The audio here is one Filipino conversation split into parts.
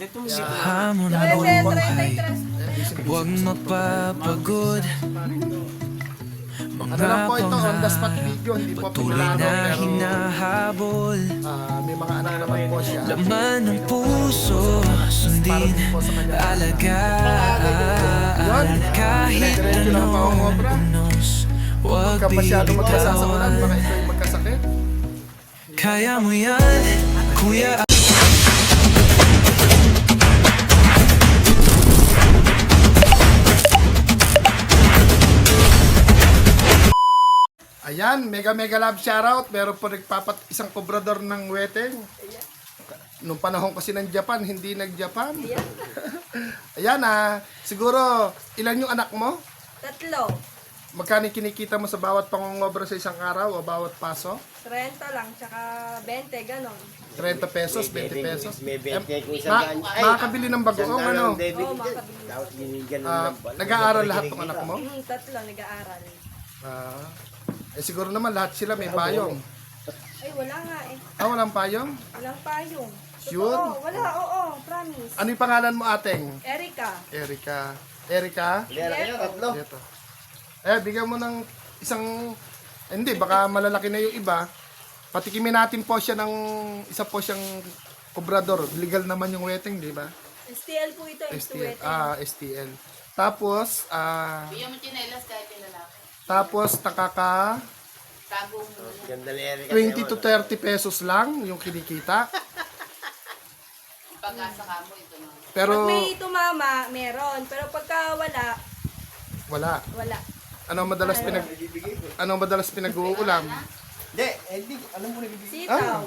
dito mo ng buhay Huwag magpapagod Ano Mga lang po ito, on the spot video, hindi po Patuloy na hinahabol. ah, may mga anak naman po siya. Laman ng puso Sundin Alagaan. Kahit lang anong unos Huwag magkasakit. Kaya mo yan, kuya Ayan, mega mega love shoutout. Meron po nagpapat isang kobrador ng weteng. Nung panahon kasi ng Japan, hindi nag-Japan. Ayan ah, siguro ilan yung anak mo? Tatlo. Magkano kinikita mo sa bawat pangongobra sa isang araw o bawat paso? 30 lang, tsaka 20, ganon. 30 pesos, 20 pesos. May 20 kung isang Ma-. Ay, makakabili ng bagoong ano? Oo, makakabili. Tapos binigyan Ah, ng nag-aaral lahat ng anak mo? Hmm, tatlo, nag-aaral. Ah, eh siguro naman lahat sila may payong. Ay, wala nga eh. Ah, walang payong? Walang payong. Sure? Oo, wala, oo, promise. Ano yung pangalan mo ateng? Erika. Erika. Erika? Lera kayo, tatlo. Ito. Eh, bigyan mo ng isang... eh, hindi, baka malalaki na yung iba. Patikimin natin po siya ng... Isa po siyang kobrador. Legal naman yung wedding, di ba? STL po ito, STL. STL. Ah, STL. Tapos, ah... Bigyan mo chinelas kahit yung lalaki. Tapos, nakaka... Tago mo. Ganda ni Eric. 20 to 30 pesos lang yung kinikita. Pag-asa ka mo, ito na. Pero, Pag may tumama, meron. Pero pagka wala, wala. wala. Ano madalas pinag... Ano madalas pinag-uulam? Hindi, eh, di, alam mo na bibigyan. Sitaw.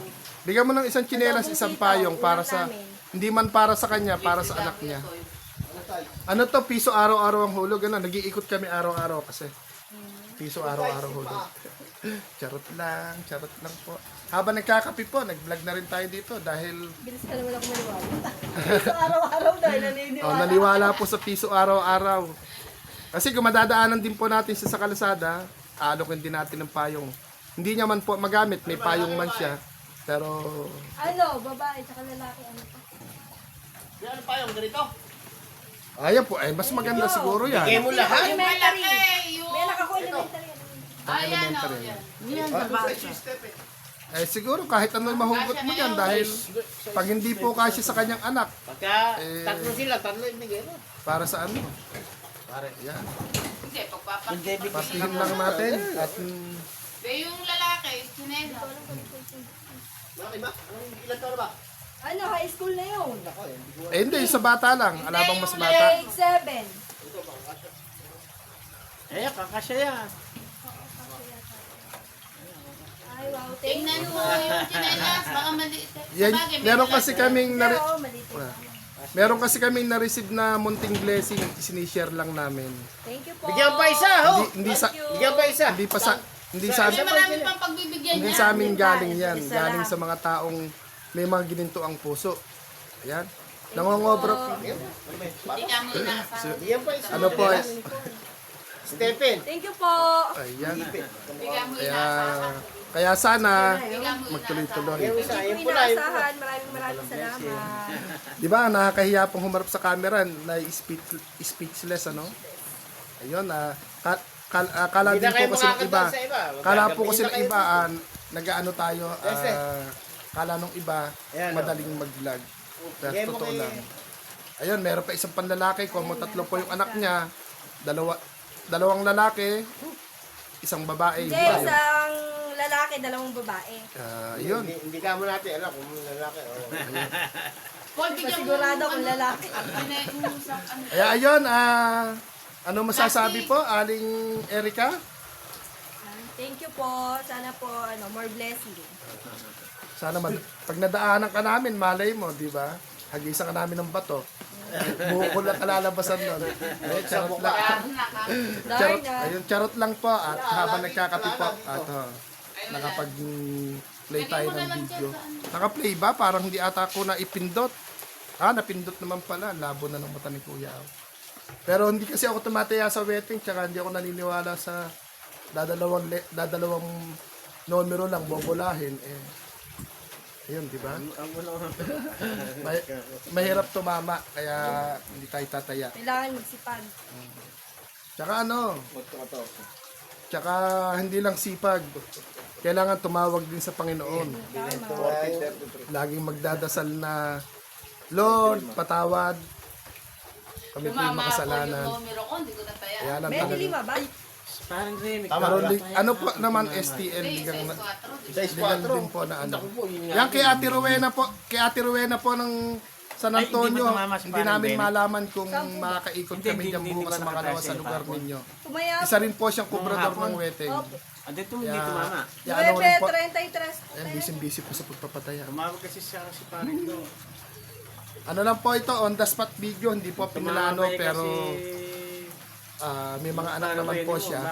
Bigyan mo ng isang tsinelas, isang payong para sa... Hindi man para sa kanya, para sa anak niya. Ano to, piso araw-araw ang hulog. Ano, nag-iikot kami araw-araw kasi. Piso araw-araw hulog. charot lang, charot lang po. Habang nagkakapi po, nag-vlog na rin tayo dito dahil Bilis ka naman ako maniwala. Sa araw-araw dahil naniniwala. oh, naniwala po sa piso araw-araw. Kasi kung madadaanan din po natin siya sa kalsada, aalokin din natin ng payong. Hindi niya man po magamit, may payong man siya. Pero Ano, babae, tsaka lalaki, ano pa? Ano pa yung ganito? Ayan po, eh, mas maganda siguro yan. Bigay mo lahat. Elementary. May anak ako elementary. Ayan, elementary. oh, yan. Eh siguro kahit ano mahugot mo yan dahil pag hindi po kasi sa kanyang anak, Pagka Eh. tatlo sila, tatlo ibigay mo. para sa ano? Yan. Hindi, pagpapak. Hindi. Pastihin lang natin at mm, yung lalaki, chinelas. Bakit ba? Anong ilan taon na ba? Ano, high school na yun. eh hindi sa bata lang, alabang mas bata. Grade 7. Eh, kakasya yan. Ay, wow, thank Tingnan you. mo yung chinelas, baka maliit. Yan, Sabagay, may meron kasi kaming nare, Oo, maliit. meron kasi kaming na-receive na munting blessing, sinishare lang namin. Thank you po. Bigyan pa isa, ho! Hindi, hindi sa Thank you. Bigyan pa isa. hindi pa sa hindi sa Kasi marami pang pagbibigyan hindi niya. sa amin galing yan, galing sa mga taong may mga gininto ang puso. Ayan. Nangongobro. Hindi ka mo inaasahan. Ano po? Stephen. Thank you po. Ayan. Bigyan mo Kaya inaasahan. kaya sana magtuloy-tuloy. Hindi pula. inaasahan. Maraming maraming salamat. Di ba, nakakahiya pong humarap sa camera na speech, speechless, ano? Ayun, ah, ka, kal, ah, kala Hindi din na kayo po kasi ng makakanta iba. sa iba. Kala po kasi na ng iba, ah, nag-ano tayo, Yes, eh. ah, kala nung iba, Ayan, oh. madaling mag-vlog. Pero Bigay mo totoo kay- lang. Ayun, meron pa isang panlalaki, kung mo tatlo po yung anak niya, dalawa, dalawang lalaki, isang babae. Hindi, Ayun. isang lalaki, dalawang babae. Ah, yun. Hindi, hindi ka mo natin alam kung lalaki. Oh. Paul, bigyan mo Sigurado kung lalaki. Chine- yung sa ano. Ayun, ah, ano masasabi po, Aling Erika? Thank you po. Sana po, ano, more blessing. Sana mag, pag nadaanan ka namin, malay mo, di ba? Hagisan ka namin ng bato. Buko lang kalalabasan nun. Ayun, charot lang. Charot, na. ayun, charot lang po. At habang nagkakapi po, at oh, nakapag-play tayo ng video. Naka-play ba? Parang hindi ata ako na ipindot. Ah, napindot naman pala. Labo na ng mata ni Kuya. Pero hindi kasi ako tumataya sa wedding, tsaka hindi ako naniniwala sa dadalawang, dadalawang numero lang bobolahin. Eh, Ayun, di ba? May- mahirap tumama, kaya hindi tayo tataya. Kailangan magsipag. Tsaka ano, tsaka hindi lang sipag, kailangan tumawag din sa Panginoon. Laging magdadasal na, Lord, patawad. Kami po yung makasalanan. yung numero ko, hindi ko nataya. Kaya lang talaga. Parang Remy. Pero li- ano po naman STL, Hindi, ligang, size 4. Size legal 4. din po na ano. Ako po, yun nga. Yan kay Ate Rowena po, kay Ate Rowena po ng San Ay, hindi Antonio, ba tumama hindi parang namin malaman kung Saan po ba? makakaikot Hindi, kami hindi, dyan hindi bukas ba sa makalawa sa na lugar parang? ninyo. Tumaya. Isa rin po siyang kubrador ng weteng. Opo. Ah, dito hindi tumama. ya, ano rin po, 9.33. busy-busy po sa pagpapataya. Tumawag kasi siya si parang ito. Ano lang po ito, on the spot video, hindi po pinulano, Tumawag pero kasi... ah, may mga anak naman po siya.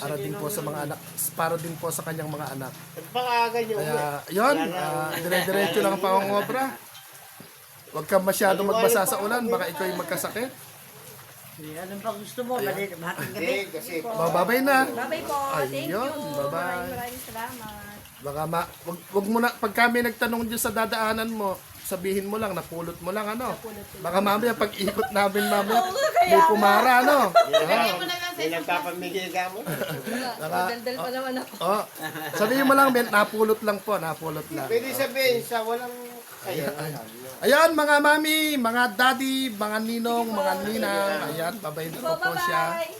Para lagi din po sa mga anak, para din po sa kanyang mga anak. Ganyan uwi. Kaya, yun, uh, dire-diretso lang ang pangongobra. Huwag kang masyado magbasa sa ulan, baka ikaw yung magkasakit. Ano pa gusto mo? Bakit bakit gabi? Kasi Bababay na. Bye-bye po. Thank you. Bye-bye. Maraming salamat. Baka ma, wag, wag mo na, pag kami nagtanong dyan sa dadaanan mo, sabihin mo lang, napulot mo lang, ano. Baka mamaya, pag ikot namin mamaya, may pumara, ano. Lagyan mo na lang sa may nagpapamigay ka mo. Daldal pa naman ako. Oh, sabihin mo lang, Ben, napulot lang po, napulot lang. Pwede sabihin sa walang kaya. Ayan, mga mami, mga daddy, mga ninong, mga ninang, ayan, babay na po, po siya. Bye-bye.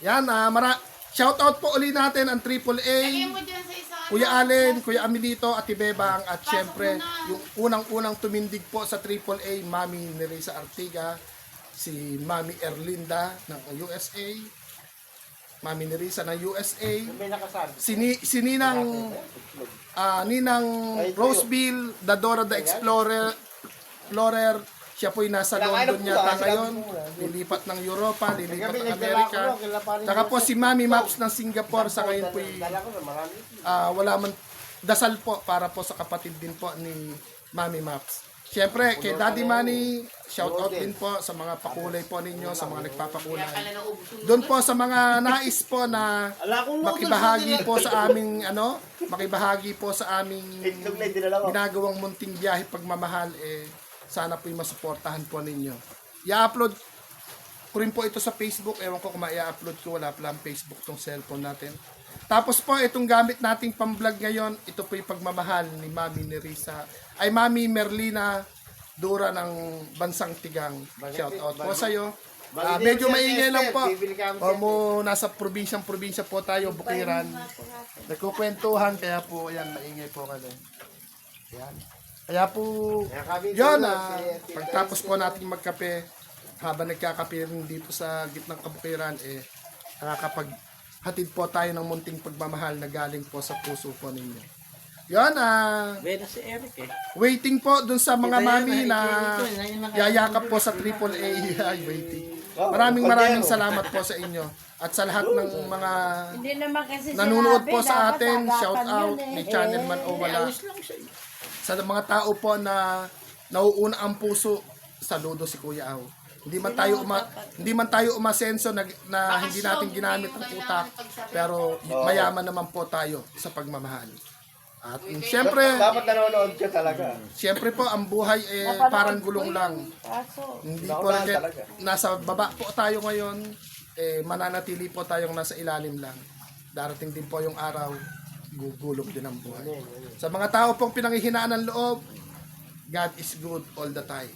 Yan, ah, mara, shout out po uli natin ang Triple A. Lagyan mo dyan sa isang Kuya Allen, Kuya Amilito, Ate Bebang, at syempre, yung unang-unang tumindig po sa AAA, Mami Neresa Artiga, si Mami Erlinda ng USA, Mami Neresa ng USA, si, Ni- si Ninang, ah, Ninang Roseville, Dadora the Explorer, Explorer, siya po'y nasa London yata ngayon, lilipat ng Europa, lilipat ng Amerika. Saka po si Mami Maps ng Singapore, sa ngayon po'y ah, wala man dasal po para po sa kapatid din po ni Mami Maps. Siyempre, kay Daddy Manny, shout out din. po sa mga pakulay po ninyo, sa mga nagpapakulay. Doon po sa mga nais po na makibahagi po sa aming ano, makibahagi po sa aming ginagawang munting biyahe pagmamahal eh sana po masuportahan po ninyo. I-upload ko rin po ito sa Facebook. Ewan ko kung ma-upload ko. Wala pala ang Facebook tong cellphone natin. Tapos po, itong gamit nating pamblog ngayon, ito po yung pagmamahal ni Mami Nerisa. Ay, Mami Merlina Dura ng Bansang Tigang. Shout out po sa iyo. Ah, medyo maingay lang po. O mo, nasa probinsyang-probinsya po tayo, Bukiran. Nagkukwentuhan, kaya po, yan, maingay po kami. Yan. Kaya po, yun, ah, pagtapos po natin magkape, habang nagkakape rin dito sa gitnang kabukiran, eh, nakakapaghatid po tayo ng munting pagmamahal na galing po sa puso po ninyo. Yun, ah, Beda si Eric eh. waiting po dun sa mga Ito yan, mami na yan, yan. yayakap po sa AAA. Ay, waiting. Maraming maraming salamat po sa inyo. At sa lahat ng mga sinabi, po sa atin, shout out yun eh. ni Channel Man o Wala. Sa mga tao po na nauuna ang puso, saludo si Kuya Aw. Hindi man tayo uma, hindi man tayo umasenso na, na hindi natin ginamit ang utak, pero mayaman naman po tayo sa pagmamahal. At mm, siyempre, Dapat nanonood ka talaga. siyempre po ang buhay eh parang gulong lang. Kaso, Hindi po rin nasa baba po tayo ngayon, eh, mananatili po tayong nasa ilalim lang. Darating din po yung araw, gugulog din ang buhay. Sa mga tao pong pinanghihinaan ng loob, God is good all the time.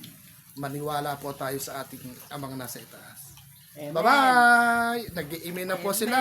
Maniwala po tayo sa ating amang nasa itaas. Bye-bye! Nag-i-email na po sila.